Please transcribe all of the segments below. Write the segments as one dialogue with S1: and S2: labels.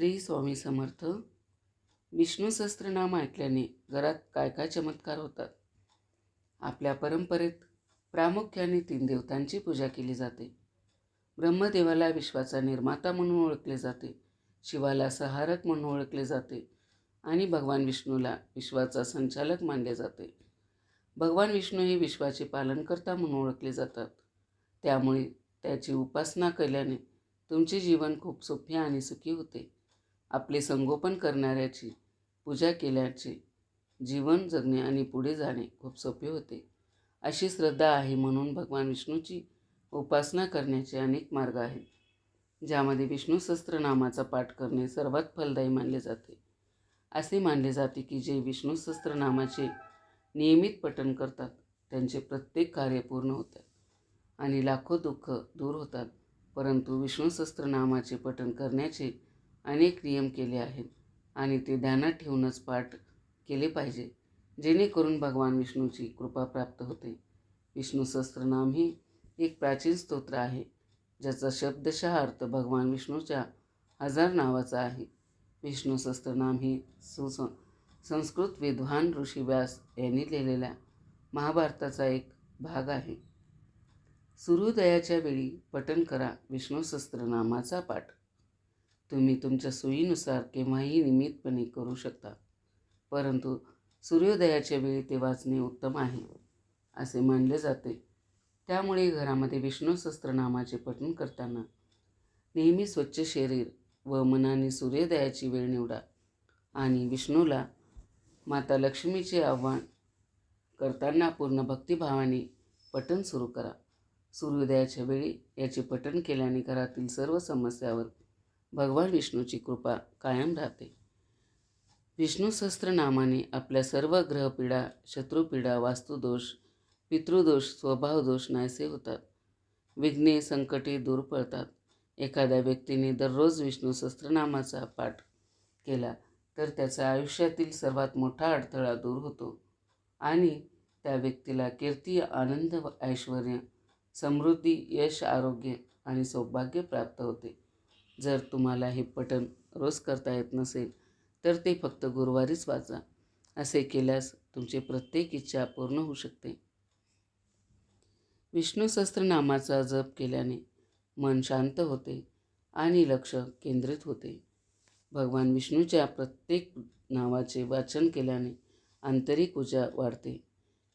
S1: श्री स्वामी समर्थ विष्णू सहस्त्रनाम ऐकल्याने घरात काय काय चमत्कार होतात? आपल्या परंपरेत प्रामुख्याने तीन देवतांची पूजा केली जाते. ब्रह्मदेवाला विश्वाचा निर्माता म्हणून ओळखले जाते शिवाला सहारक म्हणून ओळखले जाते आणि भगवान विष्णूला विश्वाचा संचालक मानले जाते. भगवान विष्णू हे विश्वाचे पालनकर्ता म्हणून ओळखले जातात. त्यामुळे त्याची उपासना केल्याने तुमचे जीवन खूप सोपे आणि सुखी होते. आपले संगोपन करणाऱ्याची पूजा केल्याचे जीवन जगणे आणि पुढे जाणे खूप सोपे होते. अशी श्रद्धा आहे म्हणून भगवान विष्णूची उपासना करण्याचे अनेक मार्ग आहेत ज्यामध्ये विष्णू सहस्त्रनामाचा पाठ करणे सर्वात फलदायी मानले जाते. असे मानले जाते की जे विष्णू सहस्त्रनामाचे नियमित पठण करतात त्यांचे प्रत्येक कार्य पूर्ण होतात आणि लाखो दुःख दूर होतात परंतु विष्णू सहस्त्रनामाचे पठण करण्याचे अनेक नियम केले आहेत आणि ते ध्यानात ठेवूनच पाठ केले पाहिजे. जेणेकरून भगवान विष्णूची कृपा प्राप्त होते. विष्णू सहस्त्रनाम ही एक प्राचीन स्तोत्र आहे ज्याचा शब्दशः अर्थ भगवान विष्णूच्या हजार नावाचा आहे. विष्णू सहस्त्रनाम ही सुस संस्कृत विद्वान ऋषी व्यास यांनी लिहिलेल्या महाभारताचा एक भाग आहे. सूर्योदयाच्या वेळी पठण करा विष्णू सहस्त्रनामाचा पाठ. तुम्ही तुमच्या सोयीनुसार केव्हाही नियमितपणे करू शकता. परंतु सूर्योदयाच्या वेळी ते वाचणे उत्तम आहे असे मानले जाते. त्यामुळे घरामध्ये विष्णू सहस्त्रनामाचे पठण करताना नेहमी स्वच्छ शरीर व मनाने सूर्योदयाची वेळ निवडा आणि विष्णूला माता लक्ष्मीचे आव्हान करताना पूर्ण भक्तिभावाने पठण सुरू करा. सूर्योदयाच्या वेळी याचे पठण केल्याने घरातील सर्व समस्यावर भगवान विष्णूची कृपा कायम राहते. विष्णू सहस्त्रनामाने आपल्या सर्व ग्रहपीडा शत्रुपीडा वास्तुदोष पितृदोष स्वभावदोष नाहीसे होतात. विघ्ने संकटे दूर पडतात. एखाद्या व्यक्तीने दररोज विष्णू सहस्त्रनामाचा पाठ केला तर त्याचा आयुष्यातील सर्वात मोठा अडथळा दूर होतो आणि त्या व्यक्तीला कीर्ती आनंद व ऐश्वर समृद्धी यश आरोग्य आणि सौभाग्य प्राप्त होते. जर तुम्हाला हे पठण रोज करता येत नसेल तर ते फक्त गुरुवारीच वाचा. असे केल्यास तुमची प्रत्येक इच्छा पूर्ण होऊ शकते. विष्णू सहस्त्रनामाचा जप केल्याने मन शांत होते आणि लक्ष केंद्रित होते. भगवान विष्णूच्या प्रत्येक नावाचे वाचन केल्याने आंतरिक ऊर्जा वाढते.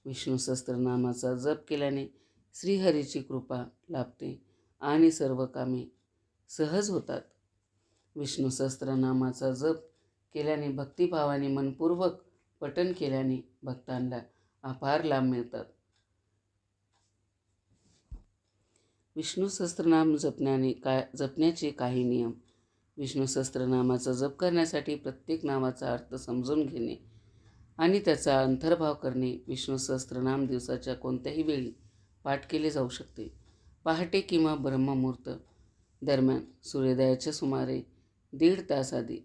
S1: विष्णू सहस्त्रनामाचा जप केल्याने श्रीहरीची कृपा लाभते आणि सर्व कामे सहज होतात. विष्णू सहस्त्रनामाचा जप केल्याने भक्तिभावाने मनपूर्वक पठन केल्याने भक्तांना अपार लाभ मिळतात. विष्णू सहस्त्रनाम जपण्याने काय जपण्याचे काही नियम. विष्णू सहस्त्रनामाचा जप करण्यासाठी प्रत्येक नावाचा अर्थ समजून घेणे आणि त्याचा अंतर्भाव करणे विष्णू सहस्त्रनाम दिवसाच्या कोणत्याही वेळी पाठ केले जाऊ शकते. पहाटे किंवा ब्रह्ममुहूर्त दरम्यान सूर्योदयाच्या सुमारे दीड तास आधी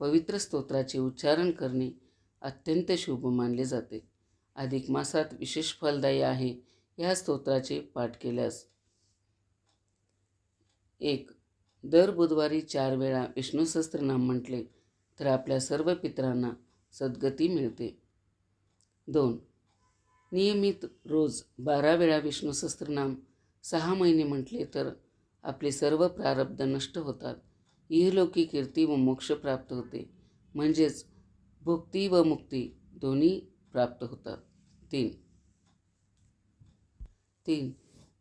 S1: पवित्र स्तोत्राचे उच्चारण करणे अत्यंत शुभ मानले जाते. अधिक मासात विशेष फलदायी आहे ह्या स्तोत्राचे पाठ केल्यास. एक दर बुधवारी चार वेळा विष्णू सहस्त्रनाम म्हटले तर आपल्या सर्व पितरांना सद्गती मिळते. दोन नियमित रोज बारा वेळा विष्णू सहस्त्रनाम सहा महिने म्हटले तर आपले सर्व प्रारब्ध नष्ट होतात. इहलोकी कीर्ती व मोक्ष प्राप्त होते. म्हणजेच भुक्ती व मुक्ती दोन्ही प्राप्त होतात. तीन. तीन.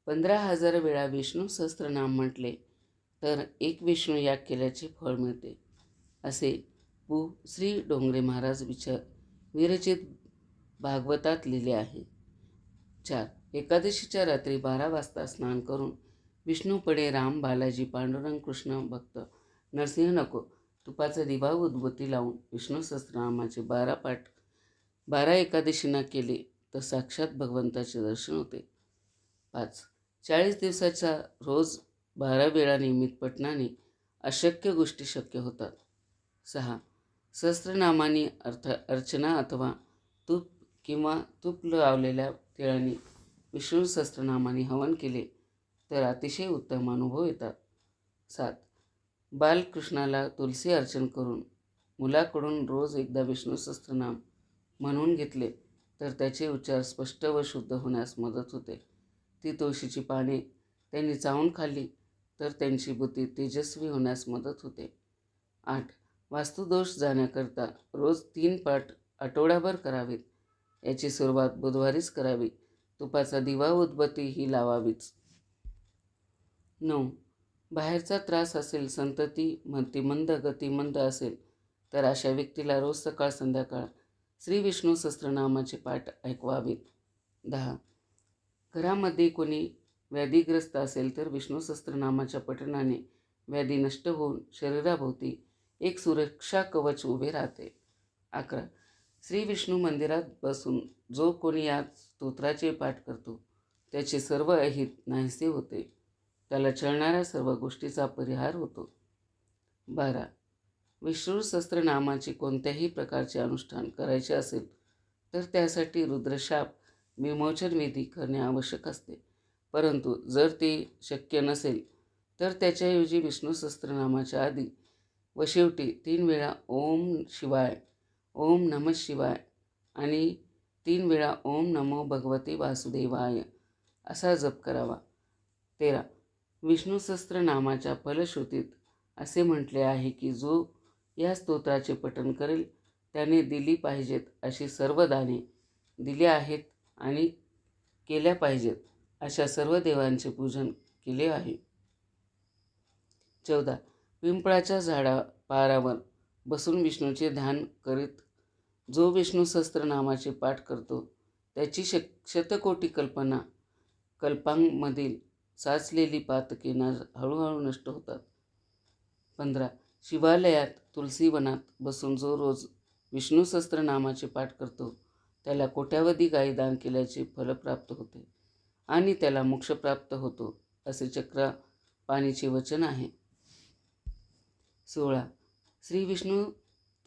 S1: पंधरा हजार वेळा विष्णू सहस्त्रनाम म्हटले तर एक विष्णू याग केल्याचे फळ मिळते. असे पु. श्री डोंगरे महाराज विचार विरचित भागवतात लिहिले आहे. चार. एकादशीच्या रात्री बारा वाजता स्नान करून विष्णूपडे राम बालाजी पांडुरंग कृष्ण भक्त. नरसिंह नको. तुपाचा दिवा उद्बत्ती लावून विष्णू सहस्रनामाचे बारा पाठ बारा एकादशींना केले तर साक्षात भगवंताचे दर्शन होते. पाच. चाळीस दिवसाचा रोज बारा वेळा नियमित पठणाने अशक्य गोष्टी शक्य होतात. सहा. सहस्त्रनामाने अर्थ अर्चना अथवा तूप किंवा तूप लावलेल्या तिळाने विष्णू सहस्त्रनामाने हवन केले. तर अतिशय उत्तम अनुभव येतात. सात. बालकृष्णाला तुलसी अर्चन करून मुलाकडून रोज एकदा विष्णू सहस्त्रनाम म्हणून घेतले तर त्याचे उच्चार स्पष्ट व शुद्ध होण्यास मदत होते. ती तुळशीची पाने त्यांनी चावून खाल्ली तर त्यांची बुद्धी तेजस्वी होण्यास मदत होते. आठ. वास्तुदोष जाण्याकरता रोज तीन पाठ आठवडाभर करावेत. याची सुरुवात बुधवारीच करावी. तुपाचा दिवा उदबत्ती ही लावावीच. नऊ. बाहेरचा त्रास असेल संतती मतिमंद गतिमंद असेल तर अशा व्यक्तीला रोज सकाळ संध्याकाळ श्री विष्णू सहस्त्रनामाचे पाठ ऐकवावेत. दहा. घरामध्ये कोणी व्याधीग्रस्त असेल तर विष्णू सहस्त्रनामाच्या पठणाने व्याधी नष्ट होऊन शरीराभोवती एक सुरक्षा कवच उभे राहते. अकरा. श्री विष्णू मंदिरात बसून जो कोणी या स्तोत्राचे पाठ करतो त्याचे सर्व अहित नाहीसे होते. त्याला चळणाऱ्या सर्व गोष्टीचा परिहार होतो. बारा. विष्णू नामाची कोणत्याही प्रकारचे अनुष्ठान करायचे असेल तर त्यासाठी रुद्रशाप विमोचन विधी करणे आवश्यक असते. परंतु जर ते शक्य नसेल तर त्याच्याऐवजी विष्णू सहस्त्रनामाच्या आधी व शेवटी तीन वेळा ओम शिवाय ओम नम शिवाय आणि तीन वेळा ओम नमो भगवते वासुदेवाय असा जप करावा. तेरा. विष्णू सहस्त्रनामाच्या फलश्रुतीत असे म्हटले आहे की जो या स्तोत्राचे पठण करेल त्याने दिली पाहिजेत अशी सर्व दाने दिली आहेत आणि केल्या पाहिजेत अशा सर्व देवांचे पूजन केले आहे. चौदा. पिंपळाच्या झाडा पारावर बसून विष्णूचे ध्यान करीत जो विष्णू सहस्त्रनामाचे पाठ करतो त्याची शक शतकोटी कल्पना कल्पांमधील साचलेली पातके ना हळूहळू नष्ट होतात. पंधरा शिवालयात तुलसीवनात बसून जो रोज विष्णू सहस्त्रनामाचे पाठ करतो त्याला कोट्यावधी गायी दान केल्याचे फल प्राप्त होते आणि त्याला मोक्ष प्राप्त होतो असे चक्र पाणीचे वचन आहे. सोळा श्री विष्णू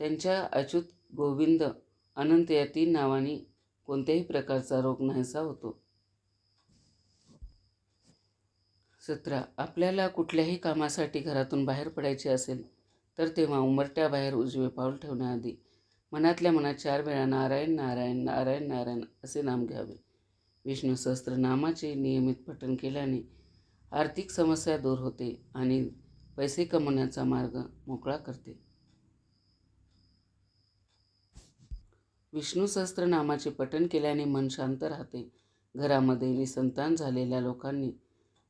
S1: त्यांच्या अच्युत गोविंद अनंत या तीन नावांनी कोणत्याही प्रकारचा रोग नाहीसा होतो. सतरा. आपल्याला कुठल्याही कामासाठी घरातून बाहेर पडायचे असेल तर तेव्हा उमरट्याबाहेर उजवे पाऊल ठेवण्याआधी मनातल्या मनात चार वेळा नारायण नारायण नारायण नारायण असे नाम घ्यावे. विष्णू सहस्त्रनामाचे नियमित पठण केल्याने आर्थिक समस्या दूर होते आणि पैसे कमवण्याचा मार्ग मोकळा करते. विष्णू सहस्त्रनामाचे पठण केल्याने मन शांत राहते. घरामध्ये निसंतान झालेल्या लोकांनी